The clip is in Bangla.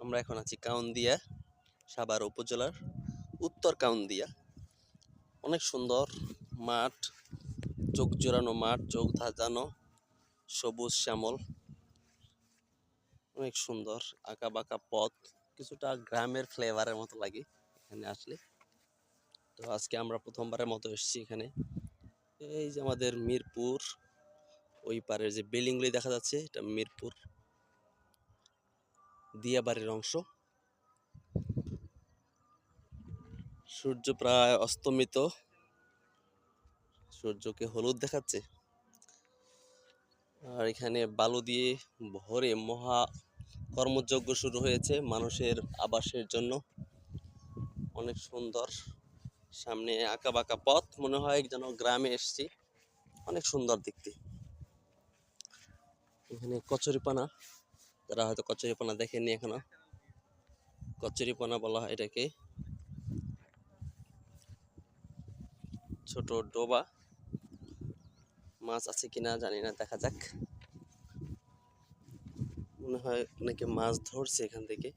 আমরা এখন আছি কাউন্দিয়া, সাভার উপজেলার উত্তর কাউন্দিয়া। অনেক সুন্দর মাঠ, চোখ জোড়ানো মাঠ, চোখ ধাঁধানো, সবুজ শ্যামল। অনেক সুন্দর আঁকা বাঁকা পথ, কিছুটা গ্রামের ফ্লেভারের মতো লাগে এখানে আসলে। তো আজকে আমরা প্রথমবারের মতো এসেছি এখানে। এই যে আমাদের মিরপুর, ওই পারের যে বিল্ডিংগুলি দেখা যাচ্ছে, এটা মিরপুর। দিয়াবাড়ির অংশ। সূর্য প্রায় অস্তমিত। সূর্যকে হলুদ দেখাচ্ছে। আর এখানে বালু দিয়ে ভরে মহা কর্মযজ্ঞ শুরু হয়েছে মানুষের আবাসের জন্য। অনেক সুন্দর। সামনে আঁকা বাঁকা পথ, মনে হয় যেন গ্রামে এসছি। অনেক সুন্দর দেখতে। এখানে কচুরিপানা। যারা হয়তো কচুরিপানা দেখেনি এখনও, কচুরিপানা বলা হয় এটাকে। ছোট ডোবা। মাছ আছে কিনা জানি না, দেখা যাক। মনে হয় অনেকে মাছ ধরছে এখান থেকে।